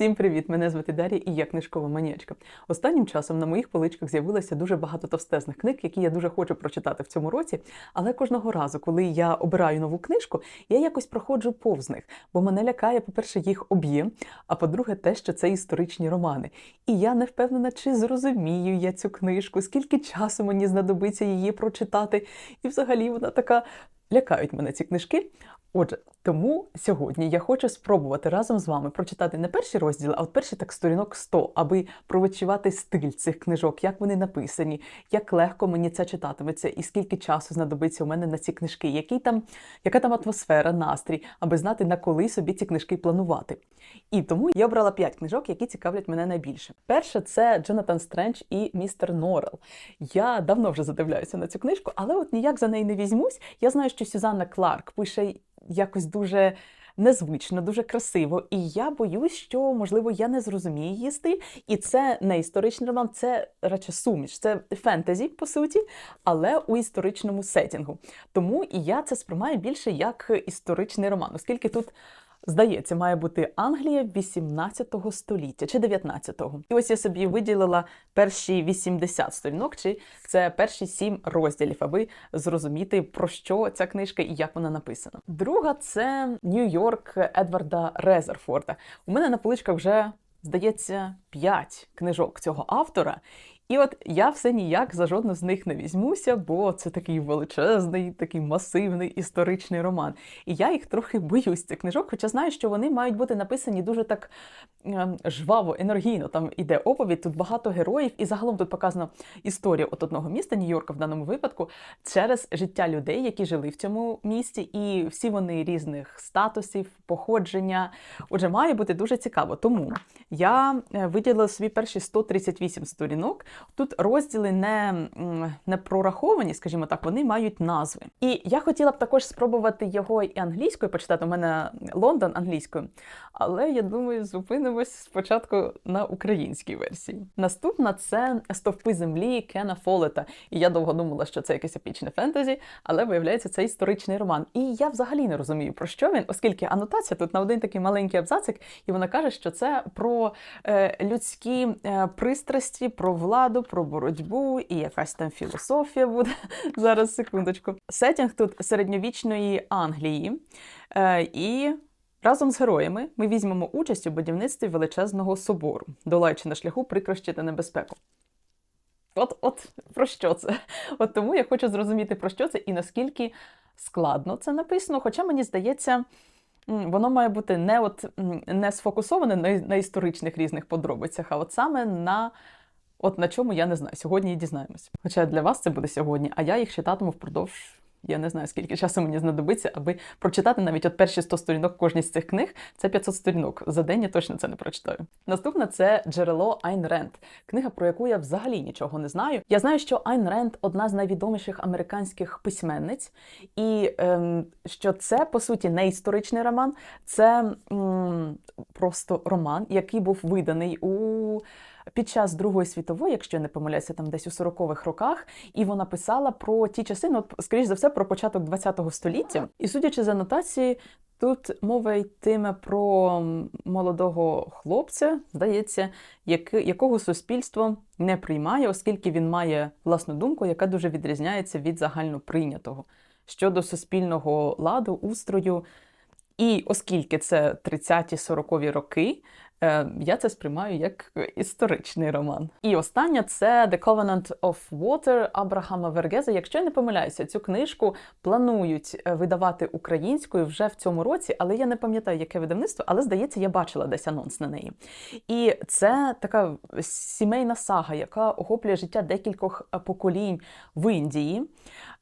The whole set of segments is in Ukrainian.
Всім привіт! Мене звати Дар'я і я книжкова маніячка. Останнім часом на моїх поличках з'явилося дуже багато товстезних книг, які я дуже хочу прочитати в цьому році. Але кожного разу, коли я обираю нову книжку, я якось проходжу повз них, бо мене лякає, по-перше, їх об'єм, а по-друге, те, що це історичні романи. І я не впевнена, чи зрозумію я цю книжку, скільки часу мені знадобиться її прочитати. І взагалі вона така. Лякають мене ці книжки. Отже, тому сьогодні я хочу спробувати разом з вами прочитати не перші розділи, а от перші так сторінок 100, аби провідчувати стиль цих книжок, як вони написані, як легко мені це читатиметься, і скільки часу знадобиться у мене на ці книжки, який там, яка там атмосфера, настрій, аби знати, на коли собі ці книжки планувати. І тому я обрала 5 книжок, які цікавлять мене найбільше. Перше це Джонатан Стрендж і містер Норрел. Я давно вже задивляюся на цю книжку, але от ніяк за неї не візьмусь. Я знаю, що Сюзанна Кларк пише якось дуже. Незвично, дуже красиво, і я боюсь, що можливо я не зрозумію її стиль. І це не історичний роман, це радше суміш, це фентезі, по суті, але у історичному сетінгу. Тому і я це сприймаю більше як історичний роман, оскільки тут. Здається, має бути Англія 18 століття чи 19-го. І ось я собі виділила перші 80 сторінок, чи це перші сім розділів, аби зрозуміти, про що ця книжка і як вона написана. Друга це Нью-Йорк Едварда Резерфорда. У мене на поличках вже здається 5 книжок цього автора. І от я все ніяк за жодну з них не візьмуся, бо це такий величезний, такий масивний історичний роман. І я їх трохи боюсь цих книжок, хоча знаю, що вони мають бути написані дуже так ем, жваво, енергійно. Там іде оповідь, тут багато героїв, і загалом тут показано історія от одного міста, Нью-Йорка в даному випадку, через життя людей, які жили в цьому місті, і всі вони різних статусів, походження. Отже, має бути дуже цікаво. Тому я е, виділила собі перші 138 сторінок. Тут розділи не, не прораховані, скажімо так, вони мають назви. І я хотіла б також спробувати його і англійською почитати. У мене Лондон англійською, але я думаю, зупинимось спочатку на українській версії. Наступна це стовпи землі Кена Фолета. І я довго думала, що це якесь епічне фентезі, але виявляється, це історичний роман. І я взагалі не розумію, про що він, оскільки анотація тут на один такий маленький абзацик, і вона каже, що це про е, людські е, пристрасті, про владу про боротьбу і якась там філософія буде. Зараз секундочку. Сетінг тут середньовічної Англії. Е, і разом з героями ми візьмемо участь у будівництві величезного собору, долаючи на шляху прикрощі небезпеку. От, от про що це? От тому я хочу зрозуміти, про що це і наскільки складно це написано. Хоча мені здається. Воно має бути не от не сфокусоване на історичних різних подробицях, а от саме на От на чому я не знаю. Сьогодні і дізнаємось. Хоча для вас це буде сьогодні, а я їх читатиму впродовж. Я не знаю, скільки часу мені знадобиться, аби прочитати навіть от перші 100 сторінок кожній з цих книг. Це 500 сторінок. За день я точно це не прочитаю. Наступна це джерело Айн Ренд, книга, про яку я взагалі нічого не знаю. Я знаю, що Айн Ренд одна з найвідоміших американських письменниць, і ем, що це по суті не історичний роман, це м, просто роман, який був виданий у під час Другої світової, якщо я не помиляюся, там десь у 40-х роках, і вона писала про ті часи, ну скоріш за все, про початок ХХ століття. І судячи з анотації, тут мова йтиме про молодого хлопця, здається, якого суспільство не приймає, оскільки він має власну думку, яка дуже відрізняється від загальноприйнятого щодо суспільного ладу, устрою. І оскільки це 30-40-ві роки, я це сприймаю як історичний роман. І остання це The Covenant of Water Абрахама Вергеза. Якщо я не помиляюся, цю книжку планують е, видавати українською вже в цьому році, але я не пам'ятаю, яке видавництво, але здається, я бачила десь анонс на неї. І це така сімейна сага, яка охоплює життя декількох е, поколінь в Індії.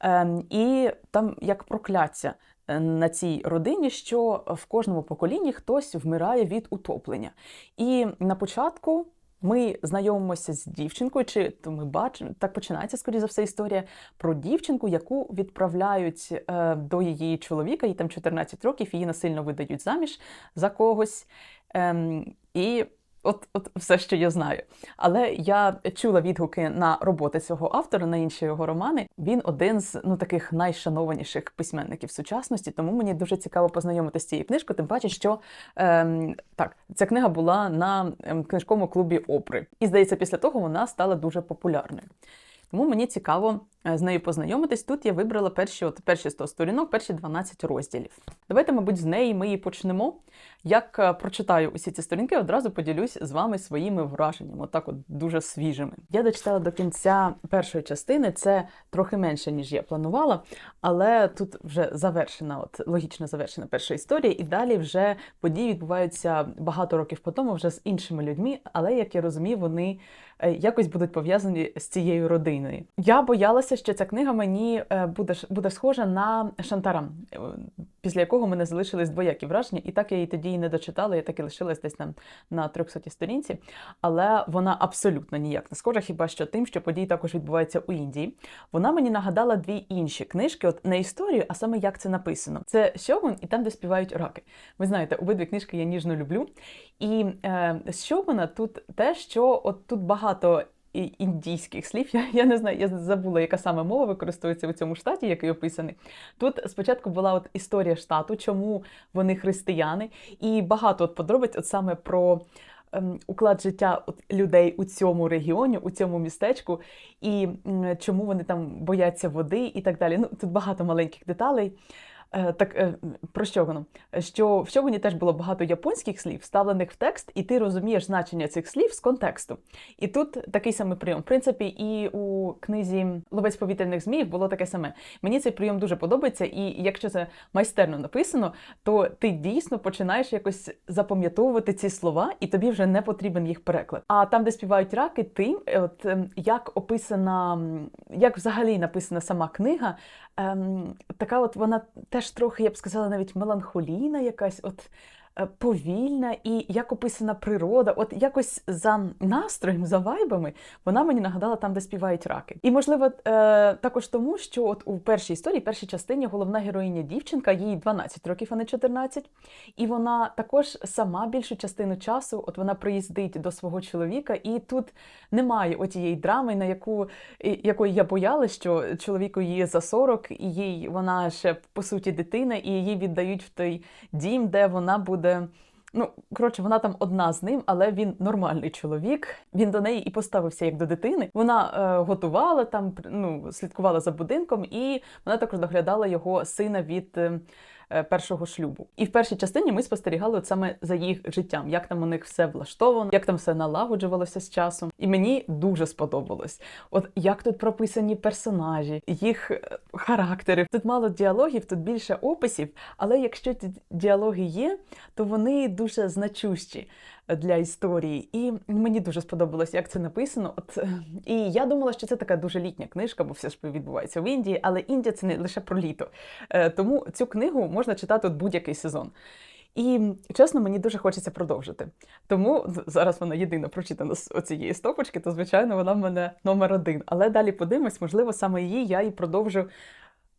Ем, і там як прокляття на цій родині, що в кожному поколінні хтось вмирає від утоплення. І на початку. Ми знайомимося з дівчинкою, чи то ми бачимо, так починається, скоріше за все, історія про дівчинку, яку відправляють е, до її чоловіка, їй там 14 років, її насильно видають заміж за когось. Ем, і От, от все, що я знаю. Але я чула відгуки на роботи цього автора, на інші його романи. Він один з ну таких найшанованіших письменників сучасності, тому мені дуже цікаво познайомитися з цією книжкою. Тим паче, що ем, так, ця книга була на ем, книжковому клубі Опри, і здається, після того вона стала дуже популярною. Тому мені цікаво з нею познайомитись. Тут я вибрала перші, от перші 100 сторінок, перші 12 розділів. Давайте, мабуть, з неї ми і почнемо. Як е, прочитаю усі ці сторінки, одразу поділюсь з вами своїми враженнями, отак от дуже свіжими. Я дочитала до кінця першої частини, це трохи менше, ніж я планувала, але тут вже завершена, от логічно завершена перша історія, і далі вже події відбуваються багато років по тому, вже з іншими людьми, але як я розумію, вони е, якось будуть пов'язані з цією родиною. Я боялася, що ця книга мені е, буде буде схожа на Шантарам, е, після якого мене залишились двоякі враження, і так я її тоді і не дочитала. Я так і лишилась десь там на 300 сторінці, але вона абсолютно ніяк не схожа, хіба що тим, що події також відбуваються у Індії. Вона мені нагадала дві інші книжки, от не історію, а саме як це написано. Це Сьогун і там, де співають раки. Ви знаєте, обидві книжки я ніжно люблю. І е, з Сьогуна тут те, що от тут багато. Індійських слів, я я не знаю, я забула, яка саме мова використовується в цьому штаті, який описаний. Тут спочатку була от історія штату, чому вони християни, і багато от подробиць, от саме про ем, уклад життя людей у цьому регіоні, у цьому містечку, і чому вони там бояться води і так далі. Ну тут багато маленьких деталей. Е, так е, про що воно? Що в Сьогуні теж було багато японських слів, вставлених в текст, і ти розумієш значення цих слів з контексту. І тут такий самий прийом. В принципі, і у книзі Ловець повітряних зміїв було таке саме. Мені цей прийом дуже подобається, і якщо це майстерно написано, то ти дійсно починаєш якось запам'ятовувати ці слова, і тобі вже не потрібен їх переклад. А там, де співають раки, ти от ем, як описана, як взагалі написана сама книга, ем, така от вона теж трохи, я б сказала, навіть меланхолійна якась. от повільна і як описана природа, от якось за настроєм, за вайбами, вона мені нагадала там, де співають раки. І можливо, е, також тому, що от у першій історії, першій частині, головна героїня дівчинка, їй 12 років, а не 14, і вона також сама більшу частину часу, от вона приїздить до свого чоловіка, і тут немає отієї драми, на яку якої я боялась, що чоловіку її за 40, і їй вона ще по суті дитина, і її віддають в той дім, де вона буде буде. Ну, коротше, вона там одна з ним, але він нормальний чоловік. Він до неї і поставився як до дитини. Вона е, готувала там, ну слідкувала за будинком, і вона також доглядала його сина від. Е, першого шлюбу. І в першій частині ми спостерігали от саме за їх життям, як там у них все влаштовано, як там все налагоджувалося з часом. І мені дуже сподобалось. От як тут прописані персонажі, їх е, характери. Тут мало діалогів, тут більше описів, але якщо ці діалоги є, то вони дуже значущі для історії. І мені дуже сподобалось, як це написано. От і я думала, що це така дуже літня книжка, бо все ж відбувається в Індії, але Індія це не лише про літо. Е, тому цю книгу можна читати от будь-який сезон. І чесно, мені дуже хочеться продовжити. Тому зараз вона єдина прочитана з оцієї стопочки, то звичайно вона в мене номер один. Але далі подивимось, можливо, саме її я і продовжу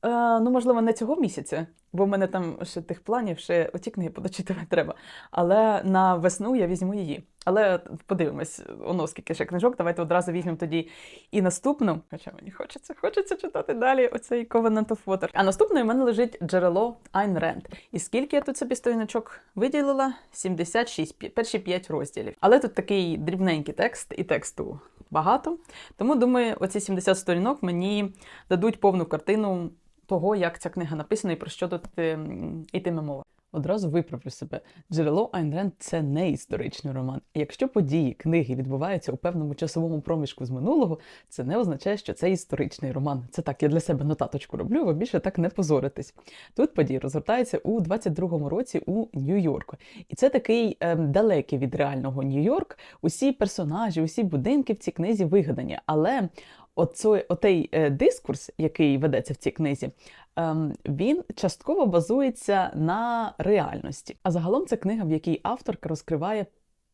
Е, Ну, можливо, не цього місяця, бо в мене там ще тих планів, ще оті книги подочитувати треба. Але на весну я візьму її. Але подивимось, оно скільки ще книжок. Давайте одразу візьмемо тоді і наступну. Хоча мені хочеться, хочеться читати далі оцей Covenant of Water. А наступною в мене лежить джерело Айн Ренд. І скільки я тут собі сторіночок виділила? 76, перші 5 розділів. Але тут такий дрібненький текст і тексту багато. Тому думаю, оці 70 сторінок мені дадуть повну картину того, як ця книга написана і про що тут йтиме мова. Одразу виправлю себе. Джерело Айн Ренд – це не історичний роман. Якщо події книги відбуваються у певному часовому проміжку з минулого, це не означає, що це історичний роман. Це так, я для себе нотаточку роблю, ви більше так не позоритесь. Тут події розгортаються у 22-му році у Нью-Йорку. І це такий ем, далекий від реального Нью-Йорк. Усі персонажі, усі будинки в цій книзі вигадані. Але оцей, отей е, дискурс, який ведеться в цій книзі, ем, він частково базується на реальності. А загалом це книга, в якій авторка розкриває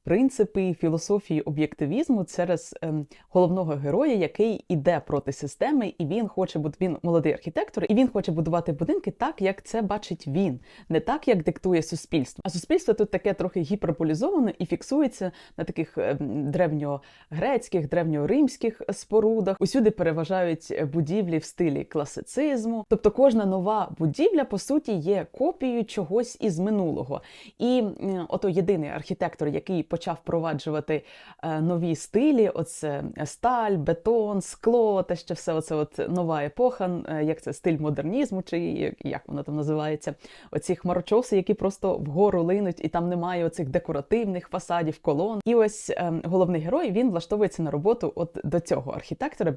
принципи філософії об'єктивізму через ем, головного героя, який іде проти системи, і він хоче бути він молодий архітектор, і він хоче будувати будинки так, як це бачить він, не так, як диктує суспільство. А суспільство тут таке трохи гіперболізоване і фіксується на таких ем, древньогрецьких, древньоримських спорудах. Усюди переважають будівлі в стилі класицизму. Тобто кожна нова будівля, по суті, є копією чогось із минулого. І ото єдиний архітектор, який почав впроваджувати е, нові стилі: оце сталь, бетон, скло, те, що все оце от нова епоха, е, як це стиль модернізму, чи як- воно там називається. Оці хмарочоси, які просто вгору линуть, і там немає оцих декоративних фасадів, колон. І ось е, головний герой він влаштовується на роботу от до цього архітектора.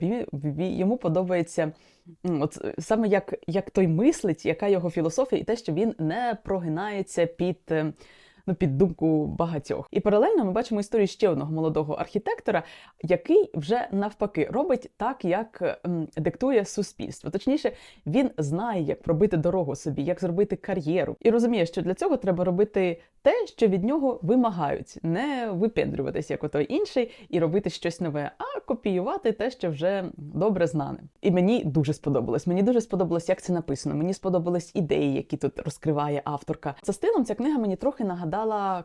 Йому подобається от саме як, як той мислить, яка його філософія, і те, що він не прогинається під. Ну, під думку багатьох. І паралельно ми бачимо історію ще одного молодого архітектора, який вже навпаки робить так, як ем, диктує суспільство. Точніше, він знає, як пробити дорогу собі, як зробити кар'єру, і розуміє, що для цього треба робити те, що від нього вимагають, не випендрюватись як отой інший і робити щось нове, а копіювати те, що вже добре знане. І мені дуже сподобалось. Мені дуже сподобалось, як це написано. Мені сподобались ідеї, які тут розкриває авторка. За стилом ця книга мені трохи нагадала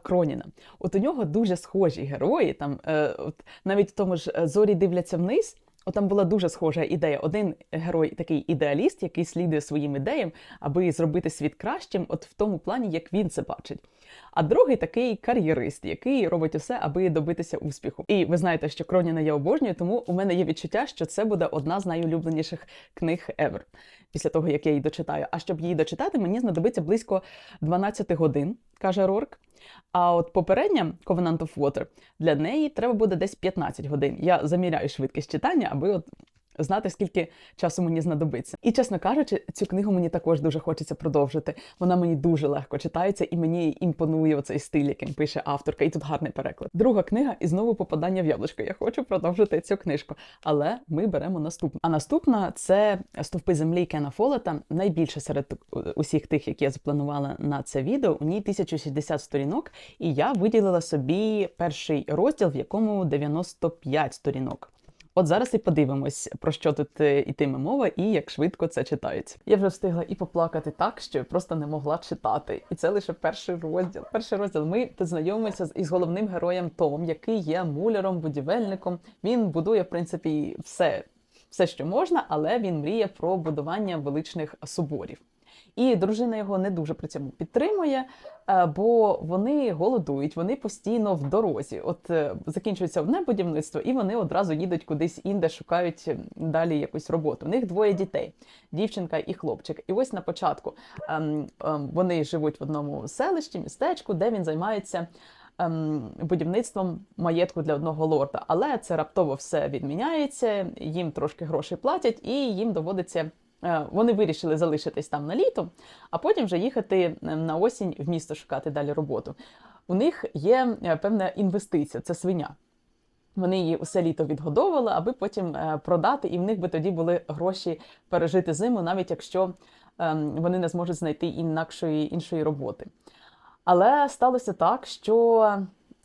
Кроніна. От у нього дуже схожі герої. Там е, от навіть в тому ж е, зорі дивляться вниз. От там була дуже схожа ідея. Один герой такий ідеаліст, який слідує своїм ідеям, аби зробити світ кращим, от в тому плані, як він це бачить. А другий такий кар'єрист, який робить усе, аби добитися успіху. І ви знаєте, що Кроніна я обожнюю, тому у мене є відчуття, що це буде одна з найулюбленіших книг ever. Після того, як я її дочитаю. А щоб її дочитати, мені знадобиться близько 12 годин, каже Рорк. А от попередня Covenant of Water, для неї треба буде десь 15 годин. Я заміряю швидкість читання, аби от знати, скільки часу мені знадобиться. І чесно кажучи, цю книгу мені також дуже хочеться продовжити. Вона мені дуже легко читається, і мені імпонує оцей стиль, яким пише авторка. І тут гарний переклад. Друга книга і знову попадання в яблучко. Я хочу продовжити цю книжку, але ми беремо наступну. А наступна це стовпи землі Кена Фолета. Найбільше серед усіх тих, які я запланувала на це відео. У ній 1060 сторінок, і я виділила собі перший розділ, в якому 95 сторінок. От зараз і подивимось, про що тут е, ітиме мова і як швидко це читається. Я вже встигла і поплакати так, що просто не могла читати. І це лише перший розділ. Перший розділ. Ми знайомимося із головним героєм Том, який є муляром, будівельником. Він будує, в принципі, все, все, що можна, але він мріє про будування величних соборів. І дружина його не дуже при цьому підтримує, е, бо вони голодують, вони постійно в дорозі. От е, закінчується одне будівництво, і вони одразу їдуть кудись інде, шукають далі якусь роботу. У них двоє дітей: дівчинка і хлопчик. І ось на початку ем, ем, вони живуть в одному селищі, містечку, де він займається. ем, Будівництвом маєтку для одного лорда, але це раптово все відміняється. Їм трошки грошей платять, і їм доводиться Вони вирішили залишитись там на літо, а потім вже їхати е, на осінь в місто шукати далі роботу. У них є е, певна інвестиція це свиня. Вони її усе літо відгодовували, аби потім е, продати, і в них би тоді були гроші пережити зиму, навіть якщо ем, вони не зможуть знайти інакшої іншої роботи. Але сталося так, що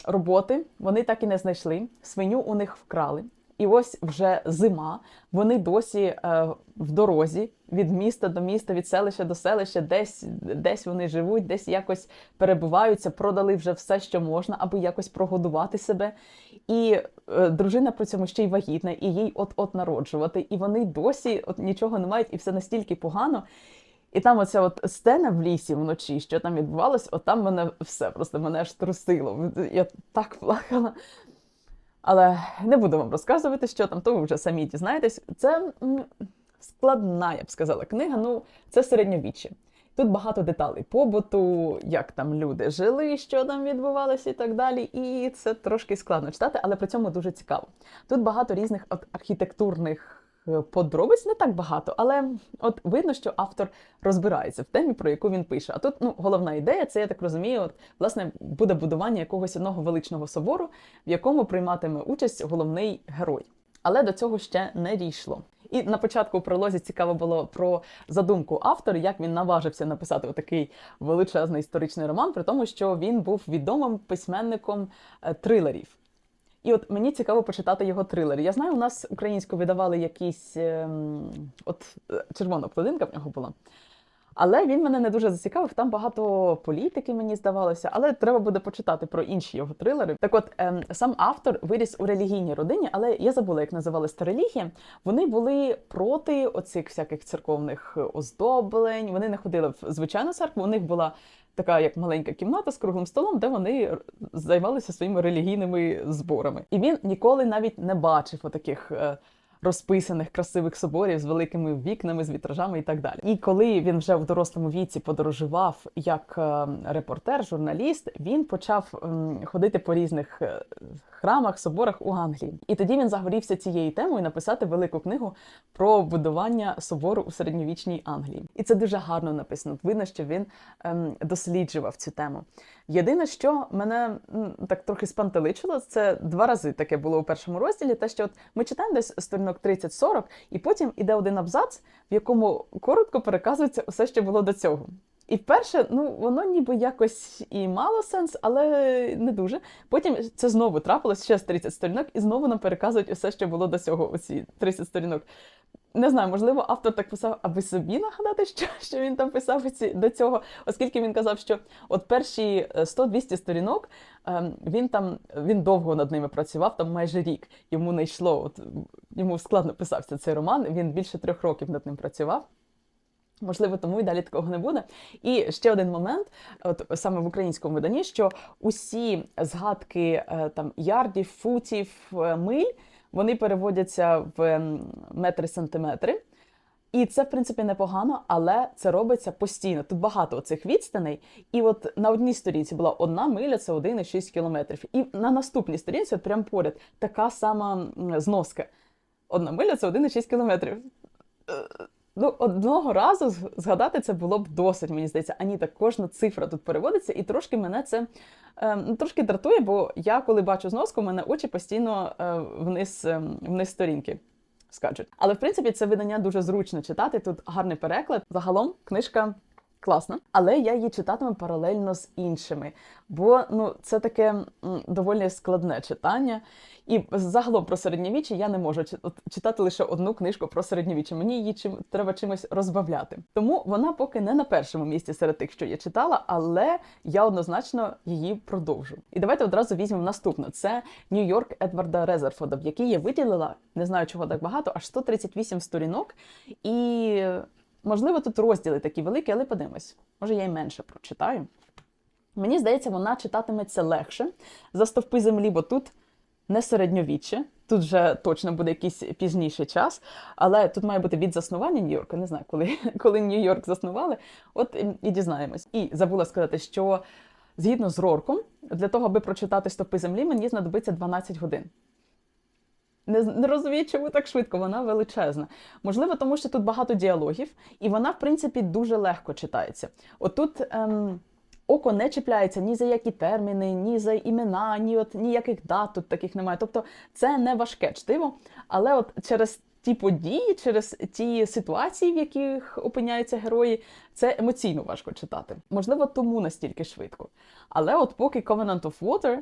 роботи вони так і не знайшли, свиню у них вкрали. І ось вже зима, вони досі е, в дорозі від міста до міста, від селища до селища, десь, десь вони живуть, десь якось перебуваються, продали вже все, що можна, аби якось прогодувати себе. І е, дружина при цьому ще й вагітна, і їй от-от народжувати. І вони досі от нічого не мають, і все настільки погано. І там оця от сцена в лісі вночі, що там відбувалось, от там мене все просто мене аж трусило. Я так плакала. Але не буду вам розказувати, що там, то ви вже самі дізнаєтесь. Це складна, я б сказала, книга. Ну, це середньовіччя. Тут багато деталей побуту, як там люди жили, що там відбувалося і так далі. І це трошки складно читати, але при цьому дуже цікаво. Тут багато різних архітектурних подробиць, не так багато, але от видно, що автор розбирається в темі, про яку він пише. А тут ну, головна ідея, це я так розумію, от власне буде будування якогось одного величного собору, в якому прийматиме участь головний герой. Але до цього ще не дійшло. І на початку у пролозі цікаво було про задумку автора, як він наважився написати отакий величезний історичний роман, при тому, що він був відомим письменником е, трилерів. І от мені цікаво почитати його трилери. Я знаю, у нас українською видавали якісь ем, от е, червона обкладинка в нього була. Але він мене не дуже зацікавив. Там багато політики, мені здавалося, але треба буде почитати про інші його трилери. Так от ем, сам автор виріс у релігійній родині, але я забула, як називалась та релігія. Вони були проти оцих всяких церковних оздоблень. Вони не ходили в звичайну церкву. У них була така як маленька кімната з круглим столом, де вони займалися своїми релігійними зборами. І він ніколи навіть не бачив отаких. е, Розписаних красивих соборів з великими вікнами, з вітражами і так далі. І коли він вже в дорослому віці подорожував як е, репортер, журналіст, він почав ходити по різних е, храмах, соборах у Англії. І тоді він загорівся цією темою написати велику книгу про будування собору у середньовічній Англії. І це дуже гарно написано. Видно, що він ем, досліджував цю тему. Єдине, що мене так трохи спантеличило, це два рази таке було у першому розділі. Те, що от ми читаємо десь сторінок 30-40, і потім іде один абзац, в якому коротко переказується усе, що було до цього. І вперше, ну воно ніби якось і мало сенс, але не дуже. Потім це знову трапилось ще з 30 сторінок, і знову нам переказують усе, що було до цього, оці 30 сторінок. Не знаю, можливо, автор так писав, аби собі нагадати, що, що він там писав до цього, оскільки він казав, що от перші е, 100-200 сторінок ем, він там він довго над ними працював, там майже рік. Йому не йшло. От йому складно писався цей роман. Він більше трьох років над ним працював. Можливо, тому і далі такого не буде. І ще один момент, от саме в українському виданні, що усі згадки е, там ярдів, футів, е, миль вони переводяться в ем, метри сантиметри. І це, в принципі, непогано, але це робиться постійно. Тут багато цих відстаней. І от на одній сторінці була одна миля, це 1,6 кілометрів. І на наступній сторінці, от прямо поряд, така сама зноска. Одна миля це 1,6 кілометрів. Ну, одного разу згадати це було б досить, мені здається. Ані так кожна цифра тут переводиться, і трошки мене це е, ну, трошки дратує, бо я, коли бачу зноску, у мене очі постійно е, вниз, е, вниз сторінки скачуть. Але в принципі це видання дуже зручно читати. Тут гарний переклад. Загалом книжка. Класна, але я її читатиму паралельно з іншими, бо ну це таке доволі складне читання. І загалом про середньовіччя я не можу чи- читати лише одну книжку про середньовіччя. Мені її чим треба чимось розбавляти. Тому вона поки не на першому місці серед тих, що я читала, але я однозначно її продовжу. І давайте одразу візьмемо наступну. Це Нью-Йорк Едварда Резерфорда, в який я виділила, не знаю чого так багато, аж 138 сторінок. І можливо тут розділи такі великі, але подивимось. Може, я й менше прочитаю. Мені здається, вона читатиметься легше за стовпи землі, бо тут не середньовіччя, тут вже точно буде якийсь пізніший час, але тут має бути від заснування Нью-Йорка. Не знаю, коли, коли Нью-Йорк заснували. От і, дізнаємось. І забула сказати, що згідно з Рорком, для того, аби прочитати стовпи землі, мені знадобиться 12 годин. Не, не розумію, чому так швидко, вона величезна. Можливо, тому що тут багато діалогів, і вона, в принципі, дуже легко читається. Отут ем, око не чіпляється ні за які терміни, ні за імена, ні от ніяких дат тут таких немає. Тобто це не важке чтиво, але от через ті події, через ті ситуації, в яких опиняються герої, це емоційно важко читати. Можливо, тому настільки швидко. Але от поки Covenant of Water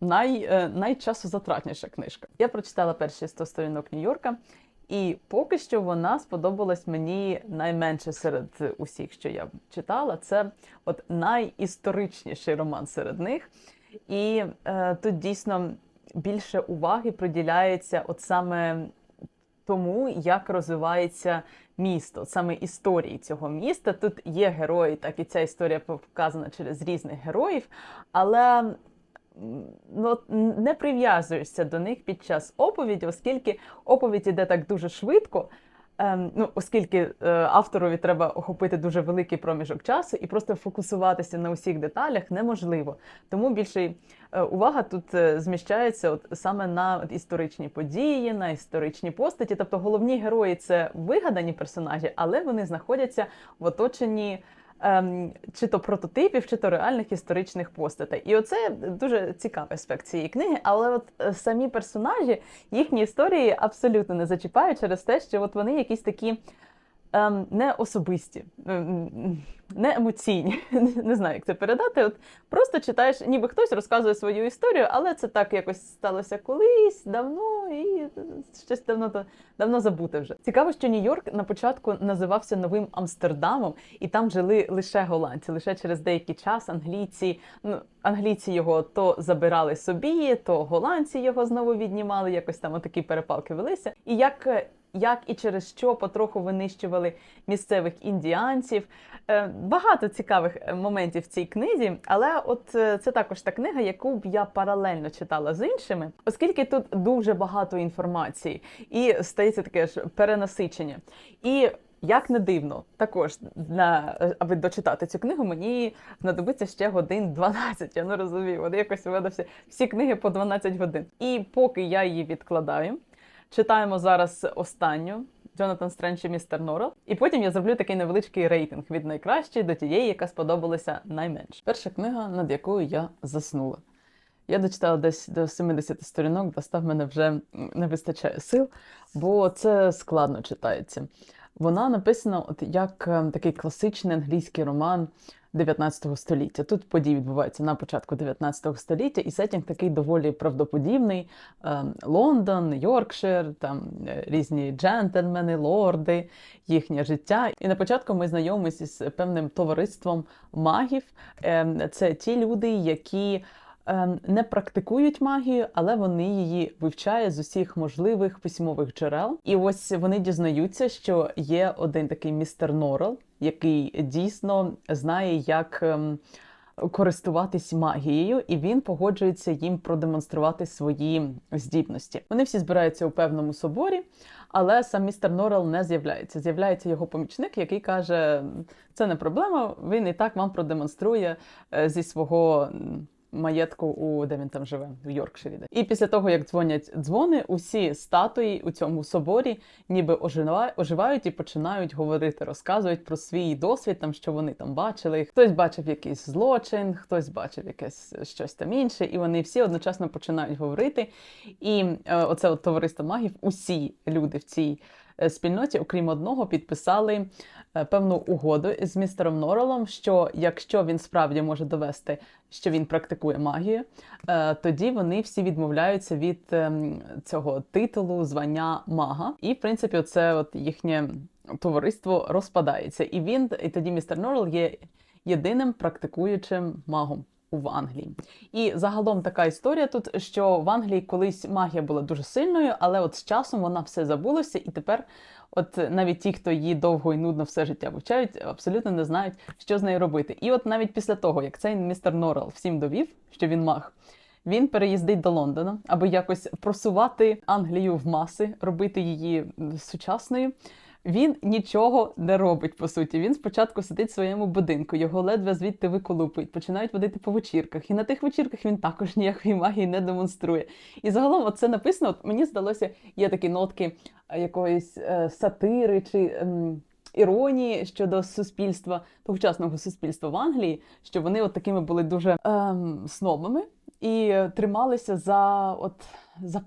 най, е, найчасозатратніша книжка. Я прочитала перші 100 сторінок Нью-Йорка, і поки що вона сподобалась мені найменше серед усіх, що я читала. Це от найісторичніший роман серед них. І е, тут дійсно більше уваги приділяється от саме тому, як розвивається місто, саме історії цього міста. Тут є герої, так і ця історія показана через різних героїв, але не прив'язуєшся до них під час оповіді, оскільки оповідь іде так дуже швидко. Ем, ну, оскільки е, авторові треба охопити дуже великий проміжок часу і просто фокусуватися на усіх деталях неможливо. Тому більше е, увага тут е, зміщається от саме на історичні події, на історичні постаті. Тобто головні герої це вигадані персонажі, але вони знаходяться в оточенні чи то прототипів, чи то реальних історичних постатей. І оце дуже цікавий аспект цієї книги. Але от е, самі персонажі, їхні історії абсолютно не зачіпають через те, що от вони якісь такі. Ем, не особисті, ем, не емоційні. Не знаю, як це передати. От просто читаєш, ніби хтось розказує свою історію, але це так якось сталося колись, давно і щось давно давно забуте вже. Цікаво, що Нью-Йорк на початку називався Новим Амстердамом, і там жили лише голландці. Лише через деякий час англійці, ну англійці його то забирали собі, то голландці його знову віднімали. Якось там отакі перепалки велися. І як як і через що потроху винищували місцевих індіанців. Е, багато цікавих е, моментів в цій книзі, але от е, це також та книга, яку б я паралельно читала з іншими, оскільки тут дуже багато інформації і стається таке ж перенасичення. І як не дивно, також на аби дочитати цю книгу, мені знадобиться ще годин 12, Я не розумію. От якось видався всі книги по 12 годин. І поки я її відкладаю. Читаємо зараз останню Джонатан Стрендж і містер Норрел. І потім я зроблю такий невеличкий рейтинг від найкращої до тієї, яка сподобалася найменш. Перша книга, над якою я заснула. Я дочитала десь до 70 сторінок, достав мене вже не вистачає сил, бо це складно читається. Вона написана от як ем, такий класичний англійський роман 19 століття. Тут події відбуваються на початку 19 століття, і сетінг такий доволі правдоподібний. Ем, Лондон, Йоркшир, там е, різні джентльмени, лорди, їхнє життя. І на початку ми знайомимося з певним товариством магів. Ем, це ті люди, які Ем, не практикують магію, але вони її вивчають з усіх можливих письмових джерел. І ось вони дізнаються, що є один такий містер Норрел, який дійсно знає, як. Ем, користуватись магією, і він погоджується їм продемонструвати свої здібності. Вони всі збираються у певному соборі, але сам містер Норел не з'являється. З'являється його помічник, який каже: це не проблема. Він і так вам продемонструє е, зі свого маєтку, у де він там живе, в Йоркширі. І після того, як дзвонять дзвони, усі статуї у цьому соборі ніби оживають і починають говорити, розказують про свій досвід, там що вони там бачили. Хтось бачив якийсь злочин, хтось бачив якесь щось там інше, і вони всі одночасно починають говорити. І е, оце от товариство магів, усі люди в цій. Е, спільноті, окрім одного, підписали е, певну угоду з містером Норрелом, що якщо він справді може довести, що він практикує магію, е, тоді вони всі відмовляються від ем, цього титулу, звання мага. І, в принципі, це от їхнє товариство розпадається. І він, і тоді містер Норрел є єдиним практикуючим магом в Англії. І загалом така історія тут, що в Англії колись магія була дуже сильною, але от з часом вона все забулася, і тепер, от навіть ті, хто її довго і нудно все життя вивчають, абсолютно не знають, що з нею робити. І от навіть після того, як цей містер Норрел всім довів, що він маг. Він переїздить до Лондона, аби якось просувати Англію в маси, робити її сучасною. Він нічого не робить, по суті. Він спочатку сидить в своєму будинку, його ледве звідти виколупують, починають водити по вечірках. І на тих вечірках він також ніякої магії не демонструє. І загалом, от це написано, от мені здалося, є такі нотки якоїсь е, сатири чи. Е, Іронії щодо суспільства, тогочасного суспільства в Англії, що вони от такими були дуже ем, снобами і трималися за от за,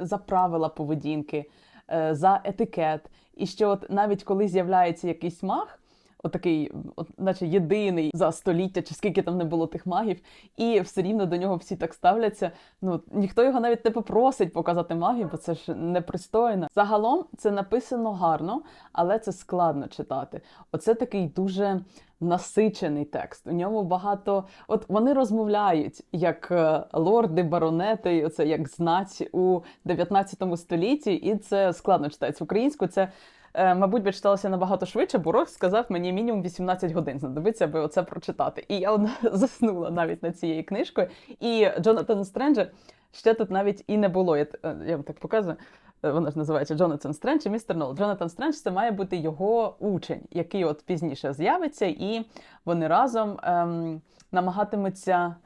за правила поведінки, е, за етикет. І що от навіть коли з'являється якийсь маг, отакий, от, наче єдиний за століття, чи скільки там не було тих магів, і все рівно до нього всі так ставляться. Ну ніхто його навіть не попросить показати магію, бо це ж непристойно. Загалом це написано гарно, але це складно читати. Оце такий дуже. Насичений текст. У ньому багато. От вони розмовляють як е, лорди, баронети, оце як знать у 19 столітті, і це складно читається українською. Це мабуть, би читалося набагато швидше, бо Рок сказав мені мінімум 18 годин знадобиться, аби оце прочитати. І я заснула навіть над цією книжкою. І Джонатан Стренджа ще тут навіть і не було. Я е, я вам так показую. Е, вона ж називається Джонатан Стрендж і містер Нол. Джонатан Стрендж це має бути його учень, який от пізніше з'явиться, і вони разом ем, намагатимуться,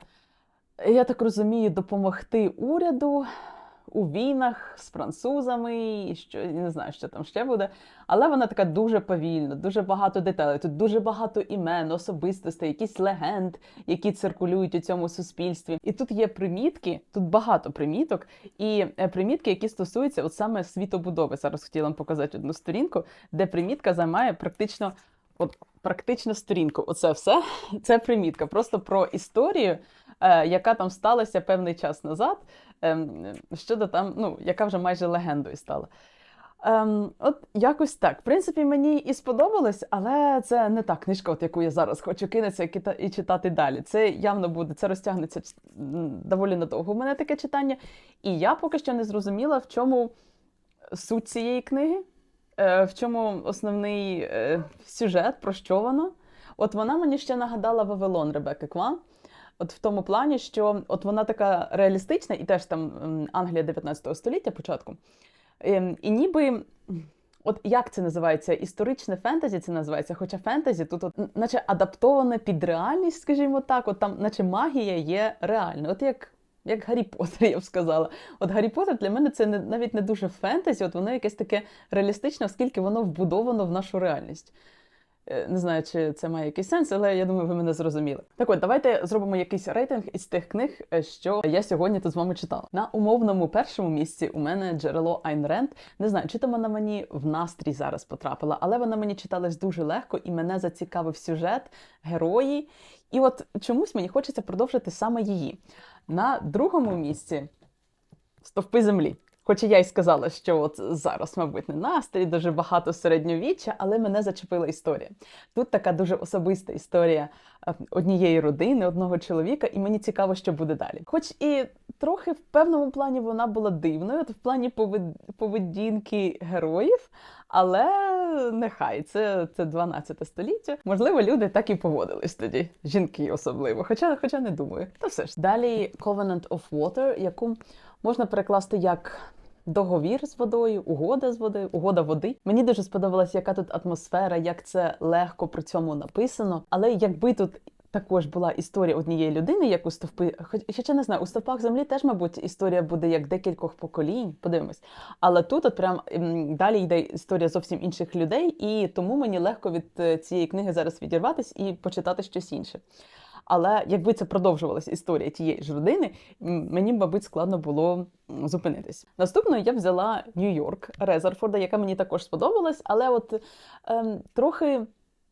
я так розумію, допомогти уряду у війнах з французами, і що не знаю, що там ще буде. Але вона така дуже повільна, дуже багато деталей. Тут дуже багато імен, особистостей, якісь легенд, які циркулюють у цьому суспільстві. І тут є примітки, тут багато приміток, і е, примітки, які стосуються от саме світобудови. Зараз хотіла вам показати одну сторінку, де примітка займає практично. От практично сторінку. Оце все це примітка. Просто про історію, е, яка там сталася певний час назад, щодо там, ну, яка вже майже легендою стала. Ем, от якось так. В принципі, мені і сподобалось, але це не та книжка, от яку я зараз хочу кинутися і читати далі. Це явно буде, це розтягнеться доволі надовго. У мене таке читання. І я поки що не зрозуміла, в чому суть цієї книги, е, в чому основний е, сюжет, про що воно. От вона мені ще нагадала Вавилон Ребекки Кван. От в тому плані, що от вона така реалістична, і теж там Англія 19 століття початку. Ем, І ніби. От як це називається? Історичне фентезі це називається. Хоча фентезі тут, от, наче адаптоване під реальність, скажімо так, от там, наче магія є реальна. От як, як Гаррі Поттер, я б сказала. От Гаррі Поттер для мене це не, навіть не дуже фентезі, от воно якесь таке реалістичне, оскільки воно вбудовано в нашу реальність. Е, Не знаю, чи це має якийсь сенс, але я думаю, ви мене зрозуміли. Так от, давайте зробимо якийсь рейтинг із тих книг, е, що я сьогодні тут з вами читала. На умовному першому місці у мене джерело Айн Ренд. Не знаю, чи то вона мені в настрій зараз потрапила, але вона мені читалась дуже легко і мене зацікавив сюжет, герої. І от чомусь мені хочеться продовжити саме її. На другому місці стовпи землі. Хоча я й сказала, що от зараз, мабуть, не настрій, дуже багато середньовіччя, але мене зачепила історія. Тут така дуже особиста історія е, однієї родини, одного чоловіка, і мені цікаво, що буде далі. Хоч і трохи в певному плані вона була дивною, в плані поведінки героїв, але нехай це, це 12 століття. Можливо, люди так і поводились тоді, жінки особливо. Хоча, хоча не думаю. Та все ж далі Covenant of Water, яку можна перекласти як договір з водою, угода з водою, угода води. Мені дуже сподобалась, яка тут атмосфера, як це легко при цьому написано. Але якби тут. Також була історія однієї людини, як у стовпи. Хоч хоча не знаю, у стовпах землі теж, мабуть, історія буде як декількох поколінь. Подивимось. Але тут от прям далі йде історія зовсім інших людей, і тому мені легко від е, цієї книги зараз відірватись і почитати щось інше. Але якби це продовжувалася історія тієї ж родини, мені, мабуть, складно було зупинитись. Наступною я взяла Нью-Йорк Резерфорда, яка мені також сподобалась, але от ем, трохи.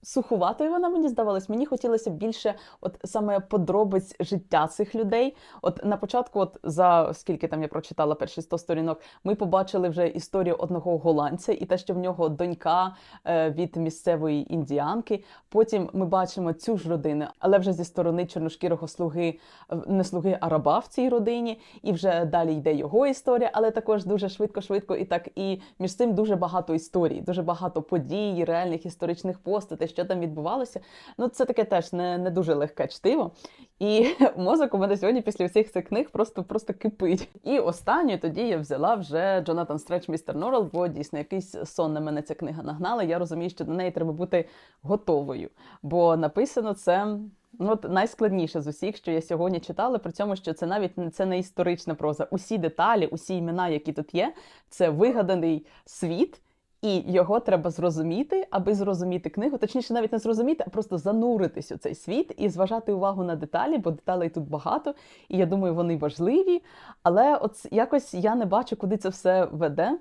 Сухуватою вона мені здавалась. Мені хотілося більше, от саме подробиць життя цих людей. От на початку, от за скільки там я прочитала перші 100 сторінок, ми побачили вже історію одного голландця і те, що в нього донька е, від місцевої індіанки. Потім ми бачимо цю ж родину, але вже зі сторони чорношкірого слуги, е, не слуги, а раба в цій родині. І вже далі йде його історія, але також дуже швидко-швидко. І так і між цим дуже багато історій, дуже багато подій, реальних історичних постатей, що там відбувалося. Ну, це таке теж не, не дуже легке чтиво. І мозок у мене сьогодні після всіх цих книг просто просто кипить. І останню тоді я взяла вже Джонатан Стреч Містер Норрел, бо дійсно якийсь сон на мене ця книга нагнала. Я розумію, що до неї треба бути готовою, бо написано це. Ну, от найскладніше з усіх, що я сьогодні читала, при цьому, що це навіть не- це не історична проза. Усі деталі, усі імена, які тут є, це вигаданий світ, і його треба зрозуміти, аби зрозуміти книгу. Точніше, навіть не зрозуміти, а просто зануритись у цей світ і зважати увагу на деталі, бо деталей тут багато, і я думаю, вони важливі. Але от якось я не бачу, куди це все веде.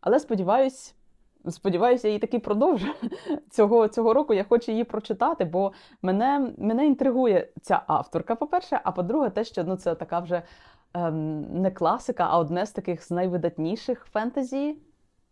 Але сподіваюсь. Сподіваюся, я її таки продовжу цього, цього року. Я хочу її прочитати, бо мене, мене інтригує ця авторка, по-перше, а по-друге, те, що ну, це така вже ем, не класика, а одне з таких з найвидатніших фентезі,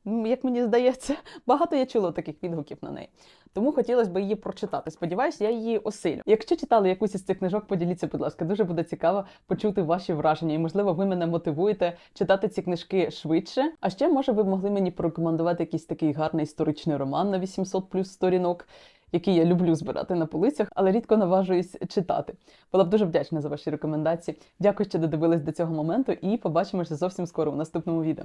як мені здається. Багато я чула таких відгуків на неї. Тому хотілося б її прочитати. Сподіваюсь, я її осилю. Якщо читали якусь із цих книжок, поділіться, будь ласка, дуже буде цікаво почути ваші враження. І можливо, ви мене мотивуєте читати ці книжки швидше. А ще, може, ви могли мені порекомендувати якийсь такий гарний історичний роман на 800 плюс сторінок. Який я люблю збирати на полицях, але рідко наважуюсь читати. Була б дуже вдячна за ваші рекомендації. Дякую, що додивились до цього моменту, і побачимося зовсім скоро у наступному відео.